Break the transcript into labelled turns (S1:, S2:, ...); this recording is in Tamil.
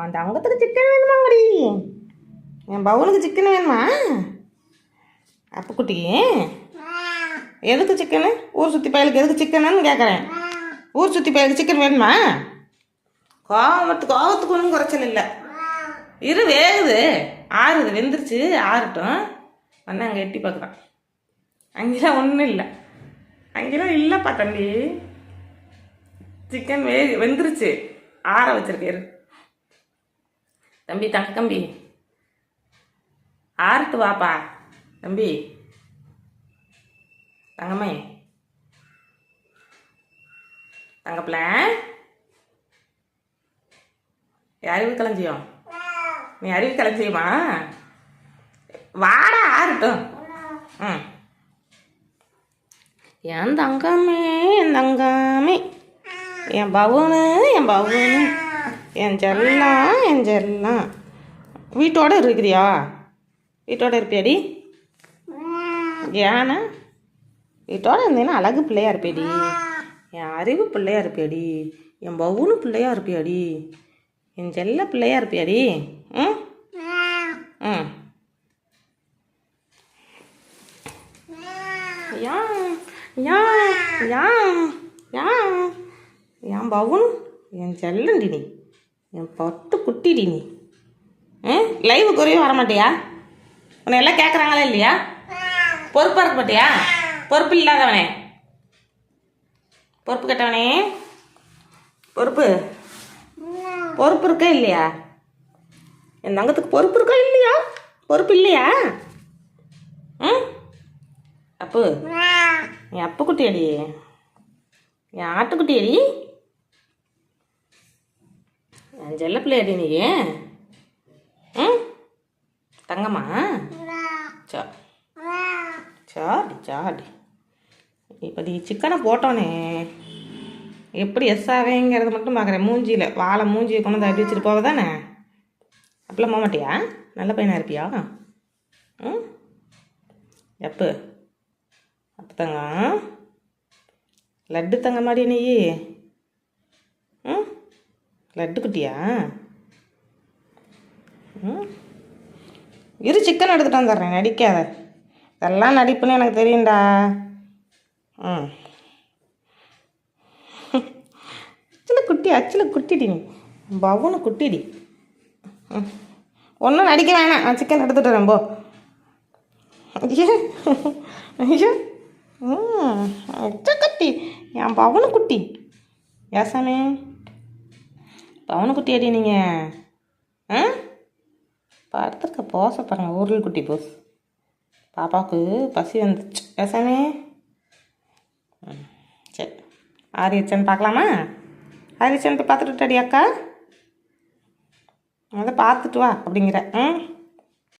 S1: அந்த அங்கத்துக்கு சிக்கன் வேணுமாங்கடி. என் பவுனுக்கு சிக்கன் வேணுமா? அப்புக்குட்டி. எதுக்கு சிக்கனு ஊர் சுற்றி பயலுக்கு எதுக்கு சிக்கனுன்னு கேட்குறேன் ஊர் சுற்றி பயலுக்கு சிக்கன் வேணுமா? கோவத்து கோவத்துக்கு ஒன்றும் குறைச்சல் இல்லை. இரு வேகுது. ஆறுது வெந்துருச்சு ஆறட்டும். வந்து அங்கே எட்டி பார்க்குறான் அங்கெல்லாம் ஒன்றும் இல்லை. அங்கெல்லாம் இல்லைப்பா தம்பி. சிக்கன் வே வெந்துருச்சு. ஆற வச்சிருக்கேன் தம்பி தங்க தம்பி. ஆறுட்டு வாப்பா. தம்பி. தங்கம்மே. தங்கப்பிள்ள. அறிவு களஞ்சியம் நீ அறிவு களஞ்சியமா வாடா ஆறட்டும் ம். என் தங்கமே என் தங்கமே. என் பவுனு என் பவுனு. என் செல்லம் என் செல்லாம் வீட்டோட இருக்கிறியா? வீட்டோட இருப்பியாடி? ஏன்னா வீட்டோட இருந்தீங்கன்னா அழகு பிள்ளையா இருப்பியாடி. என் அறிவு பிள்ளையா இருப்பியாடி. என் பவுனு பிள்ளையா இருப்பியாடி. என் செல்ல பிள்ளையா இருப்பியாடி? ம்? ம். ஏன் ஏன் ஏன் ஏன் என் பவுன் என் செல்லண்டி நீ. என் பட்டு குட்டிடி நீ. ம் லைவ் குறையும் வர மாட்டியா உன்னை எல்லாம் கேட்குறாங்களா இல்லையா? பொறுப்பாக இருக்க மாட்டியா பொறுப்பு இல்லாதவனே. பொறுப்பு கேட்டவனே. பொறுப்பு? பொறுப்பு இருக்கா இல்லையா? என் தங்கத்துக்கு பொறுப்பு இருக்கா இல்லையா? பொறுப்பு இல்லையா? ம் அப்பு. என் அப்பு குட்டியடி. என் ஆட்டுக்குட்டியடி? என் செல்ல பிள்ளையாடி நீ? ம்? தங்கம்மா? சா. சாடி சாடி. இப்போ நீ சிக்கனை போட்டோனே. எப்படி எஸ் ஆவேங்கிறது மட்டும் பார்க்குறேன் மூஞ்சியில் வாழை மூஞ்சியை கொண்டு வந்து அப்படி வச்சுட்டு போக தானே அப்படிலாம் போக மாட்டியா? நல்ல பையனாக இருப்பியா? ம்? எப்போ? அப்போ தங்கம். லட்டு தங்க மாடி நீ? லட்டு குட்டியா ம்? இரு சிக்கன் எடுத்துகிட்டு வந்துடுறேன் நடிக்காத. இதெல்லாம் நடிப்புன்னு எனக்கு தெரியும்டா. ம். அச்சில் குட்டி அச்சில் குட்டிடி நீ. பவுனு குட்டிடி. ம். ஒன்றும் நடிக்க வேணாம். நான் சிக்கன் எடுத்துகிட்டு வரேன் போ. ஐயோ. ஐயோ. ம். அச்ச குட்டி என் பவுனு குட்டி. ஏசாமே பவனு குட்டி அடி நீங்கள் ஆ? படுத்துருக்க போச பாருங்க உருள் குட்டி போஸ். பாப்பாவுக்கு பசி வந்துச்சு ஏசாமே ம், சரி. ஆரியச்சன் பார்க்கலாமா? ஆரியச்சன் போய் பார்த்துட்டு அக்கா. அதை பார்த்துட்டு வா அப்படிங்கிற. ம்?